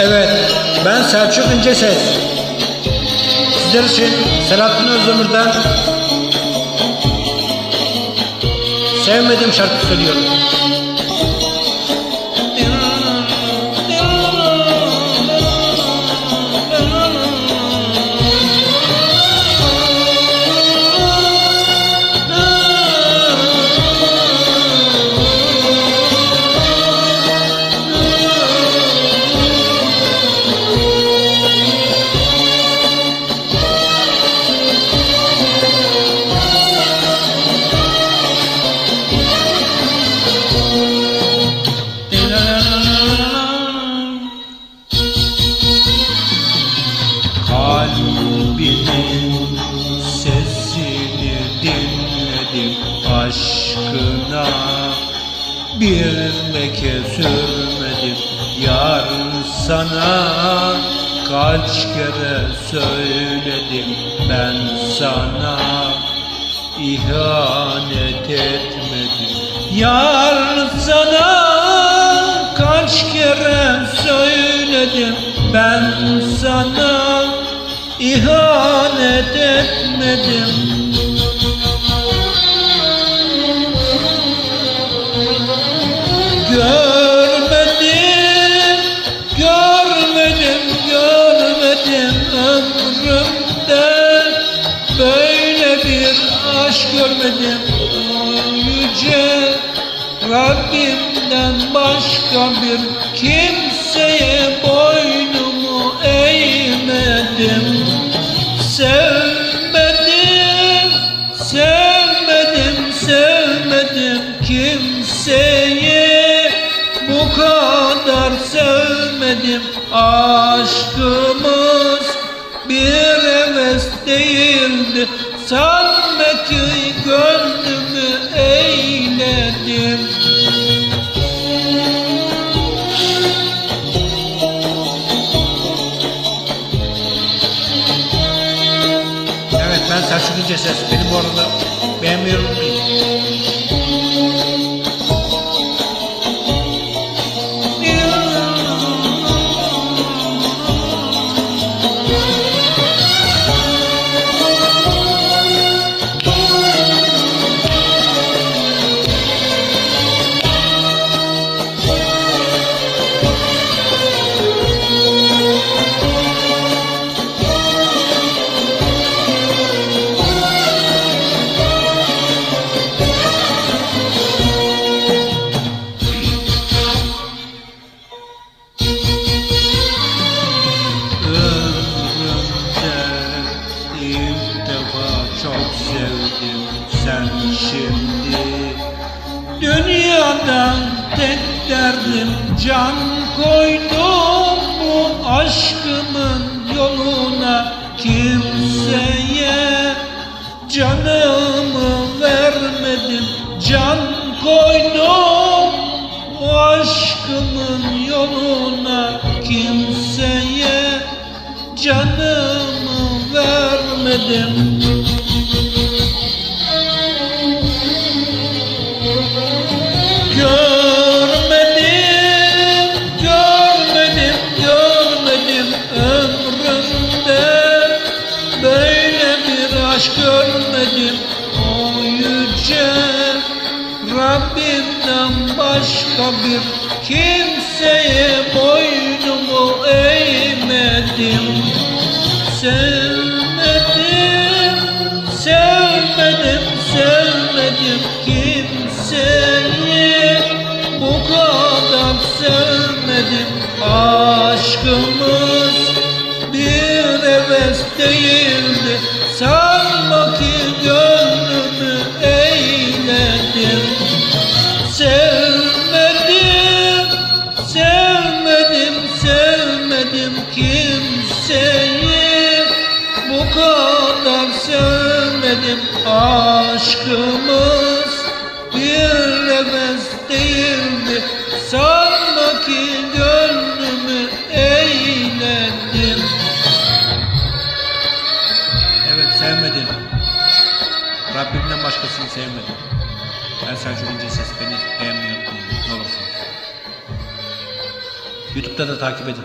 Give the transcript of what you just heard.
Evet, ben Selçuk İnceses. Sizler için Selahattin Özdemir'den sevmediğim şarkı söylüyorum. Kalbinin sesini dinledim aşkına. Bir leke sürmedim yar sana. Kaç kere söyledim ben sana. İhanet etmedim Yar sana. Kaç kere söyledim ben sana ihanet etmedim. Görmedim, görmedim, görmedim ömrümde. Böyle bir aşk görmedim. Yüce Rabbimden başka bir kimseye aşkımız bir heves değildi Sanma ki gönlümü eğledim Evet ben Selçuk İnceses. Beni bu arada beğenmeyi şimdi. Dünyadan tek derdim can koydum bu aşkımın yoluna. Kimseye Canımı vermedim. Can koydum bu aşkımın yoluna. Kimseye canımı vermedim aşk görmedim o yüce Rabbimden başka bir kimseye boynumu eğmedim. Sevmedim, sevmedim, sevmedim kimseyi. Bu kadar sevmedim aşkımız. Bir heves değildi Sanma ki gönlümü eğledim Sevmedim, sevmedim, sevmedim kimseyi. Bu kadar sevmedim aşkımız Evet sevmedim Rabbimden başkasını sevmedim Ben Selçuk İnceses beni beğenmeyi unutmayın ne olursunuz YouTube'da da takip edin.